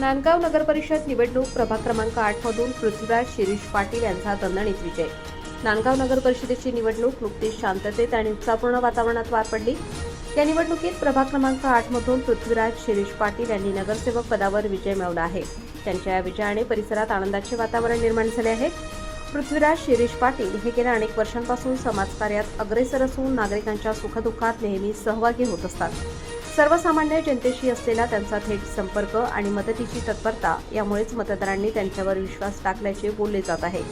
नांदगाव नगर परिषद निवडणूक प्रभाग क्रमांक आठमधून पृथ्वीराज शिरीष पाटील यांचा दणदणीत विजय. नांदगाव नगर परिषदेची निवडणूक नुकतीच शांततेत आणि उत्साहपूर्ण वातावरणात पार पडली. या निवडणुकीत प्रभाग क्रमांक आठमधून पृथ्वीराज शिरीष पाटील यांनी नगरसेवक पदावर विजय मिळवला आहे. त्यांच्या या विजयाने परिसरात आनंदाचे वातावरण निर्माण झाले आहे. पृथ्वीराज शिरीष पाटील हे गेल्या अनेक वर्षांपासून समाजकार्यात अग्रेसर असून नागरिकांच्या सुखदुःखात नेहमी सहभागी होत असतात. सर्वसामान्य जनतेशी असलेला त्यांचा थेट संपर्क आणि मदतीची तत्परता यामुळेच मतदारांनी त्यांच्यावर विश्वास टाकल्याचे बोलले जात आहे.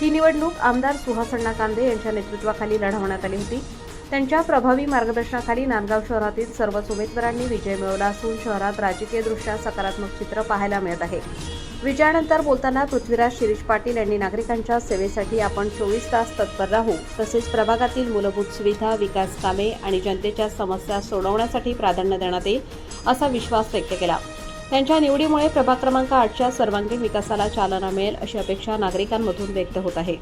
ही निवडणूक आमदार सुहासण्णा कांदे यांच्या नेतृत्वाखाली लढवण्यात आली होती. त्यांच्या प्रभावी मार्गदर्शनाखाली नांदगाव शहरातील सर्वच उमेदवारांनी विजय मिळवला असून शहरात राजकीयदृष्ट्या सकारात्मक चित्र पाहायला मिळत आहे. विजयानंतर बोलताना पृथ्वीराज शिरीष पाटील यांनी नागरिकांच्या सेवेसाठी आपण चोवीस तास तत्पर राहू तसेच प्रभागातील मूलभूत सुविधा विकास कामे आणि जनतेच्या समस्या सोडवण्यासाठी प्राधान्य देण्यात येईल असा विश्वास व्यक्त केला. त्यांच्या निवडीमुळे प्रभाग क्रमांक आठच्या सर्वांगीण विकासाला चालना मिळेल अशी अपेक्षा नागरिकांमधून व्यक्त होत आहे.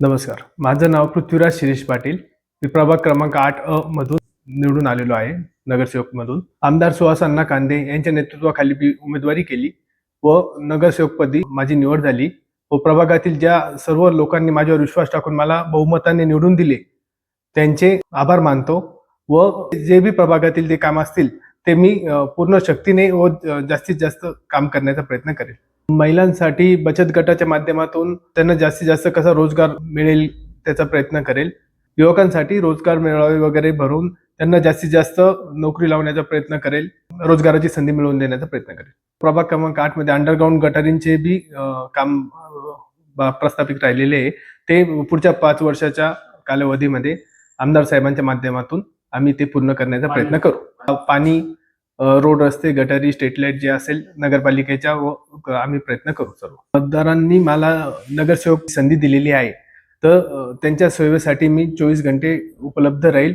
नमस्कार. माझं नाव पृथ्वीराज शिरीष पाटील. प्रभाग क्रमांक आठ अ मधून निवडून आलेलो आहे नगरसेवक मधून आमदार सुहास अण्णा कांदे यांच्या नेतृत्वाखाली मी उमेदवारी केली व नगरसेवकपदी माझी निवड झाली व प्रभागातील ज्या सर्व लोकांनी माझ्यावर विश्वास टाकून मला बहुमताने निवडून दिले त्यांचे आभार मानतो व जे बी प्रभागातील जे काम असतील ते मी पूर्ण शक्तीने व जास्तीत जास्त काम करण्याचा प्रयत्न करेल. महिलांसाठी बचत गटाच्या माध्यमातून त्यांना जास्तीत जास्त कसा रोजगार मिळेल त्याचा प्रयत्न करेल. युवकांसाठी रोजगार मेळावे वगैरे भरून त्यांना जास्तीत जास्त नोकरी लावण्याचा प्रयत्न करेल रोजगाराची संधी मिळवून देण्याचा प्रयत्न करेल. प्रभाग क्रमांक आठमध्ये अंडरग्राऊंड गटारींचे बी काम प्रस्थापित राहिलेले आहे. ते पुढच्या पाच वर्षाच्या कालावधीमध्ये आमदार साहेबांच्या माध्यमातून आम्ही ते पूर्ण करण्याचा प्रयत्न करू. पाणी रोड रस्ते गटारी स्ट्रीट लाइट जे असेल नगरपालिकेच्या व आम्ही प्रयत्न करू सर्व. मतदारांनी मला नगरसेवक संधी दिलेली आहे. तर त्यांच्या सेवेसाठी मी चोवीस घंटे उपलब्ध राहील.